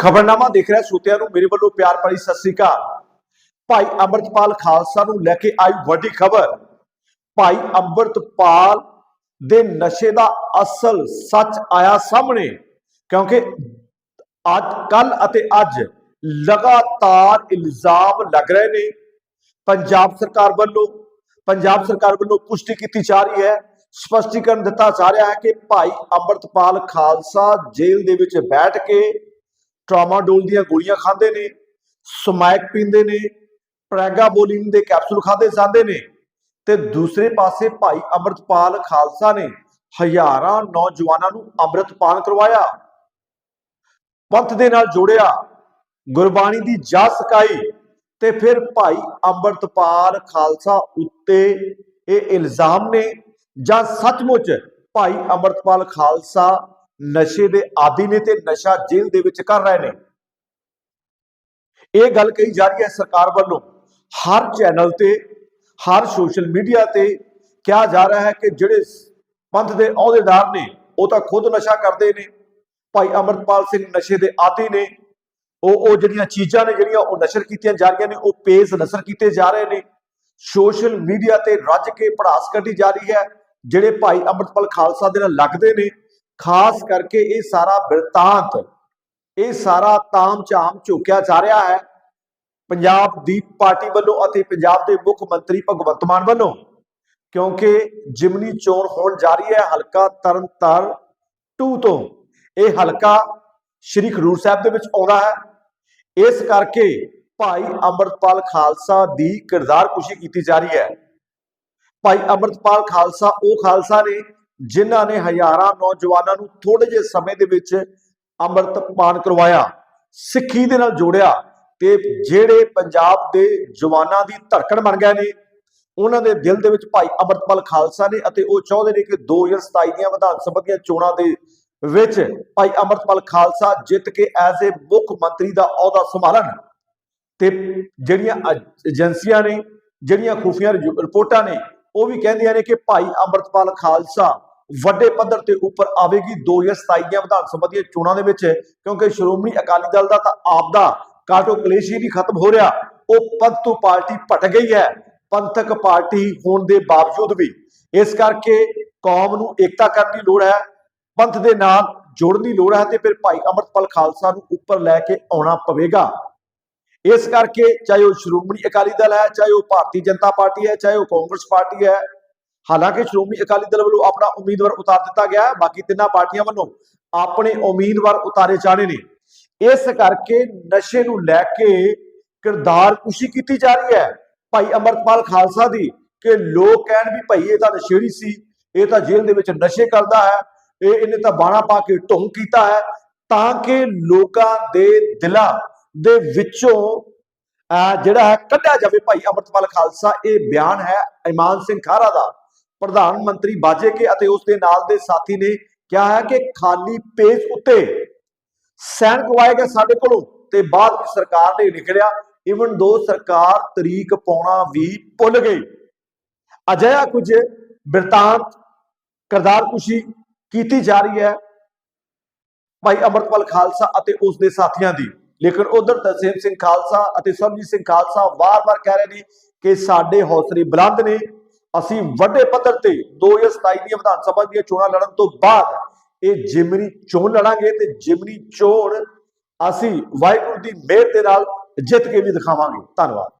ਖਬਰਨਾਮਾ ਦੇਖ ਰਿਹਾ ਸੋਤਿਆਂ ਨੂੰ, ਮੇਰੇ ਵੱਲੋਂ ਪਿਆਰ ਭਰੀ ਸਤਿ ਸ੍ਰੀ ਅਕਾਲ। ਭਾਈ ਅੰਮ੍ਰਿਤਪਾਲ ਖਾਲਸਾ ਨੂੰ ਲੈ ਕੇ ਆਈ ਵੱਡੀ ਖਬਰ। ਭਾਈ ਅੰਮ੍ਰਿਤਪਾਲ ਦੇ ਨਸ਼ੇ ਦਾ ਅਸਲ ਸੱਚ ਆਇਆ ਸਾਹਮਣੇ, ਕਿਉਂਕਿ ਅੱਜ, ਕੱਲ ਅਤੇ ਅੱਜ ਲਗਾਤਾਰ ਇਲਜ਼ਾਮ ਲੱਗ ਰਹੇ ਨੇ। ਪੰਜਾਬ ਸਰਕਾਰ ਵੱਲੋਂ, ਪੰਜਾਬ ਸਰਕਾਰ ਵੱਲੋਂ ਪੁਸ਼ਟੀ ਕੀਤੀ ਜਾ ਰਹੀ ਹੈ। ਸਪਸ਼ਟੀਕਰਨ ਦਿੱਤਾ ਜਾ ਰਿਹਾ ਹੈ ਕਿ ਭਾਈ ਅੰਮ੍ਰਿਤਪਾਲ ਖਾਲਸਾ ਜੇਲ੍ਹ ਦੇ ਵਿੱਚ ਬੈਠ ਕੇ ਟਰਾਮਾਡੋਲ ਦੀਆਂ ਗੋਲੀਆਂ ਖਾਂਦੇ ਨੇ, ਸਮੈਕ ਪੀਂਦੇ ਨੇ ਪ੍ਰੈਗਾਬੋਲਿਨ ਦੇ ਕੈਪਸੂਲ ਖਾਦੇ ਜਾਂਦੇ ਨੇ ਤੇ ਦੂਸਰੇ ਪਾਸੇ ਭਾਈ ਅੰਮ੍ਰਿਤਪਾਲ ਖਾਲਸਾ ਨੇ ਹਜ਼ਾਰਾਂ ਨੌਜਵਾਨਾਂ ਨੂੰ ਅੰਮ੍ਰਿਤਪਾਨ ਕਰਵਾਇਆ। ਪੰਥ ਦੇ ਨਾਲ ਜੋੜਿਆ, ਗੁਰਬਾਣੀ ਦੀ ਜਾ ਸਕਾਈ ਤੇ ਫਿਰ ਭਾਈ ਅੰਮ੍ਰਿਤਪਾਲ ਖਾਲਸਾ ਉੱਤੇ ਇਹ ਇਲਜ਼ਾਮ ਨੇ ਜਾਂ ਸੱਚਮੁੱਚ ਭਾਈ ਅੰਮ੍ਰਿਤਪਾਲ ਖਾਲਸਾ ਨਸ਼ੇ ਦੇ ਆਦੀ ਨੇ ਤੇ ਨਸ਼ਾ ਜੇਲ੍ਹ ਦੇ ਵਿੱਚ ਕਰ ਰਹੇ ਨੇ। ਇਹ ਗੱਲ ਕਹੀ ਜਾ ਰਹੀ ਹੈ ਸਰਕਾਰ ਵੱਲੋਂ। ਹਰ ਚੈਨਲ ਤੇ, ਹਰ ਸੋਸ਼ਲ ਮੀਡੀਆ ਤੇ ਕਿਹਾ ਜਾ ਰਿਹਾ ਹੈ ਕਿ ਜਿਹੜੇ ਪੰਥ ਦੇ ਅਹੁਦੇਦਾਰ ਨੇ, ਉਹ ਤਾਂ ਖੁਦ ਨਸ਼ਾ ਕਰਦੇ ਨੇ। ਭਾਈ ਅਮਰਪਾਲ ਸਿੰਘ ਨਸ਼ੇ ਦੇ ਆਦੀ ਨੇ। ਉਹ ਉਹ ਜਿਹੜੀਆਂ ਚੀਜ਼ਾਂ ਨੇ ਜਿਹੜੀਆਂ ਉਹ ਨਸ਼ਰ ਕੀਤੀਆਂ ਜਾ ਰਹੀਆਂ ਨੇ, ਉਹ ਪੇਜ਼ ਨਸ਼ਰ ਕੀਤੇ ਜਾ ਰਹੇ ਨੇ। ਸੋਸ਼ਲ ਮੀਡੀਆ ਤੇ ਰੱਜ ਕੇ ਪੜਾਸ ਕੱਢੀ ਜਾ ਰਹੀ ਹੈ। ਜਿਹੜੇ ਭਾਈ ਅੰਮ੍ਰਿਤਪਾਲ ਖਾਲਸਾ ਦੇ ਨਾਲ ਲੱਗਦੇ ਨੇ ਖਾਸ ਕਰਕੇ ਇਹ ਸਾਰਾ ਬਿਰਤਾਂਤ, ਇਹ ਸਾਰਾ ਤਾਮ ਝਾਮ ਝੋਕਿਆ ਜਾ ਰਿਹਾ ਹੈ ਪੰਜਾਬ ਦੀ ਪਾਰਟੀ ਵੱਲੋਂ ਅਤੇ ਪੰਜਾਬ ਦੇ ਮੁੱਖ ਮੰਤਰੀ ਭਗਵੰਤ ਮਾਨ ਵੱਲੋਂ, ਕਿਉਂਕਿ ਜਿਮਨੀ ਚੋਣ ਹੋਣ ਜਾ ਰਹੀ ਹੈ, ਹਲਕਾ ਤਰਨਤਾਰ 2 ਤੋਂ। ਇਹ ਹਲਕਾ ਸ਼੍ਰੀ ਖਡੂਰ ਸਾਹਿਬ ਦੇ ਵਿੱਚ ਆਉਂਦਾ ਹੈ। ਇਸ ਕਰਕੇ ਭਾਈ ਅੰਮ੍ਰਿਤਪਾਲ ਖਾਲਸਾ ਦੀ ਕਿਰਦਾਰ ਕੁਸ਼ੀ ਕੀਤੀ ਜਾ ਰਹੀ ਹੈ। ਭਾਈ ਅੰਮ੍ਰਿਤਪਾਲ ਖਾਲਸਾ, ਉਹ ਖਾਲਸਾ ਨੇ ਜਿਨ੍ਹਾਂ ਨੇ ਹਜ਼ਾਰਾਂ ਨੌਜਵਾਨਾਂ ਨੂੰ ਥੋੜੇ ਜਿਹੇ ਸਮੇਂ ਦੇ ਵਿੱਚ ਅੰਮ੍ਰਿਤਪਾਨ ਕਰਵਾਇਆ, ਸਿੱਖੀ ਦੇ ਨਾਲ ਜੋੜਿਆ ਤੇ ਜਿਹੜੇ ਪੰਜਾਬ ਦੇ ਜਵਾਨਾਂ ਦੀ ਧੜਕਣ ਬਣ ਗਏ ਨੇ, ਉਹਨਾਂ ਦੇ ਦਿਲ ਦੇ ਵਿੱਚ ਭਾਈ ਅੰਮ੍ਰਿਤਪਾਲ ਖਾਲਸਾ ਨੇ ਅਤੇ ਉਹ ਚਾਹੁੰਦੇ ਨੇ ਕਿ 2027 ਦੀਆਂ ਵਿਧਾਨ ਸਭਾ ਦੀਆਂ ਚੋਣਾਂ ਦੇ ਵਿੱਚ ਭਾਈ ਅੰਮ੍ਰਿਤਪਾਲ ਖਾਲਸਾ ਜਿੱਤ ਕੇ ਐਜ਼ ਏ ਮੁੱਖ ਮੰਤਰੀ ਦਾ ਅਹੁਦਾ ਸੰਭਾਲਣ ਤੇ ਜਿਹੜੀਆਂ ਏਜੰਸੀਆਂ ਨੇ, ਜਿਹੜੀਆਂ ਖੂਫੀਆ ਰਿਜੋ- ਰਿਪੋਰਟਾਂ ਨੇ, ਉਹ ਵੀ ਕਹਿੰਦੀਆਂ ਨੇ ਕਿ ਭਾਈ ਅੰਮ੍ਰਿਤਪਾਲ ਖਾਲਸਾ ਵੱਡੇ ਪੱਧਰ ਤੇ ਉੱਪਰ ਆਵੇਗੀ। 2027 ਦੀਆਂ ਵਿਧਾਨ ਸਭਾ ਦੀਆਂ ਚੋਣਾਂ ਦੇ ਵਿੱਚ, ਕਿਉਂਕਿ ਸ਼੍ਰੋਮਣੀ ਅਕਾਲੀ ਦਲ ਦਾ ਤਾਂ ਆਪਦਾ ਕਾਟੋ ਕਲੇਸ਼ ਹੀ ਨਹੀਂ ਖਤਮ ਹੋ ਰਿਹਾ। ਉਹ ਪੰਥ ਤੋਂ ਪਾਰਟੀ ਭਟ ਗਈ ਹੈ। ਪੰਥਕ ਪਾਰਟੀ ਹੋਣ ਦੇ ਬਾਵਜੂਦ ਵੀ ਇਸ ਕਰਕੇ ਕੌਮ ਨੂੰ ਏਕਤਾ ਕਰਨ ਦੀ ਲੋੜ ਹੈ। ਪੰਥ ਦੇ ਨਾਲ ਜੋੜਨ ਦੀ ਲੋੜ ਹੈ ਤੇ ਫਿਰ ਭਾਈ ਅੰਮ੍ਰਿਤਪਾਲ ਖਾਲਸਾ ਨੂੰ ਉੱਪਰ ਲੈ ਕੇ ਆਉਣਾ ਪਵੇਗਾ। ਇਸ ਕਰਕੇ ਚਾਹੇ ਉਹ ਸ਼੍ਰੋਮਣੀ ਅਕਾਲੀ ਦਲ ਹੈ, ਚਾਹੇ ਉਹ ਭਾਰਤੀ ਜਨਤਾ ਪਾਰਟੀ ਹੈ, ਚਾਹੇ ਉਹ ਕਾਂਗਰਸ ਪਾਰਟੀ ਹੈ ਹਾਲਾਂਕਿ ਸ਼੍ਰੋਮਣੀ ਅਕਾਲੀ ਦਲ ਵੱਲੋਂ ਆਪਣਾ ਉਮੀਦਵਾਰ ਉਤਾਰ ਦਿੱਤਾ ਗਿਆ ਹੈ। ਬਾਕੀ ਤਿੰਨਾਂ ਪਾਰਟੀਆਂ ਵੱਲੋਂ ਆਪਣੇ ਉਮੀਦਵਾਰ ਉਤਾਰੇ ਜਾਣੇ ਨੇ। ਇਸ ਕਰਕੇ ਨਸ਼ੇ ਨੂੰ ਲੈ ਕੇ ਕਿਰਦਾਰ ਕੁਸ਼ੀ ਕੀਤੀ ਜਾ ਰਹੀ ਹੈ। ਭਾਈ ਅਮਰਪਾਲ ਖਾਲਸਾ ਦੀ ਕਿ ਲੋਕ ਕਹਿਣ ਵੀ ਭਾਈ ਇਹ ਤਾਂ ਨਸ਼ੇੜੀ ਸੀ, ਇਹ ਤਾਂ ਜੇਲ੍ਹ ਦੇ ਵਿੱਚ ਨਸ਼ੇ ਕਰਦਾ ਹੈ, ਇਹ ਇਹਨੇ ਤਾਂ ਬਾਣਾ ਪਾ ਕੇ ਢੋਂਗ ਕੀਤਾ ਹੈ। ਤਾਂ ਕਿ ਲੋਕਾਂ ਦੇ ਦਿਲਾਂ ਦੇ ਵਿੱਚੋਂ, ਅਹ ਜਿਹੜਾ ਹੈ ਕੱਢਿਆ ਜਾਵੇ ਭਾਈ ਅਮਰਪਾਲ ਖਾਲਸਾ। ਇਹ ਬਿਆਨ ਹੈ ਇਮਾਨ ਸਿੰਘ ਖਾਰਾ ਦਾ। ਪ੍ਰਧਾਨ ਮੰਤਰੀ ਬਾਜੇ ਕੇ ਅਤੇ ਉਸ ਦੇ ਨਾਲ ਦੇ ਸਾਥੀ ਨੇ ਕਿਹਾ ਹੈ ਕਿ ਖਾਲੀ ਪੇਜ ਉੱਤੇ ਸੈਨ ਕਰਵਾਏ ਗਏ ਸਾਡੇ ਕੋਲੋਂ ਤੇ ਬਾਅਦ ਵਿੱਚ ਸਰਕਾਰ ਨੇ ਨਿਕਲਿਆ। ਲਿਆ ਇਵਨ ਦੋ ਸਰਕਾਰ ਤਰੀਕ ਪਾਉਣਾ ਵੀ ਭੁੱਲ ਗਈ। ਅਜਿਹਾ ਕੁਝ ਬਿਰਤਾਂਤ ਕਰਦਾਰ ਕੁਸ਼ੀ ਕੀਤੀ ਜਾ ਰਹੀ ਹੈ ਭਾਈ ਅਮਰਪਾਲ ਖਾਲਸਾ ਅਤੇ ਉਸ ਦੇ ਸਾਥੀਆਂ ਦੀ। ਲੇਕਿਨ ਉਧਰ ਤਰਸੇਮ ਸਿੰਘ ਖਾਲਸਾ ਅਤੇ ਸਰਬਜੀਤ ਸਿੰਘ ਖਾਲਸਾ ਵਾਰ-ਵਾਰ ਕਹਿ ਰਹੇ ਨੇ ਕਿ ਸਾਡੇ ਹੌਸਲੇ ਬੁਲੰਦ ਨੇ। ਅਸੀਂ ਵੱਡੇ ਪੱਧਰ ਤੇ 2027 ਦੀਆਂ ਵਿਧਾਨ ਸਭਾ ਦੀਆਂ ਚੋਣਾਂ ਲੜਨ ਤੋਂ ਬਾਅਦ ਇਹ ਜਿਮਨੀ ਚੋਣ ਲੜਾਂਗੇ ਤੇ ਜਿਮਨੀ ਚੋਣ ਅਸੀਂ ਵਾਹਿਗੁਰੂ ਦੀ ਮਿਹਰ ਦੇ ਨਾਲ ਜਿੱਤ ਕੇ ਵੀ ਦਿਖਾਵਾਂਗੇ। ਧੰਨਵਾਦ।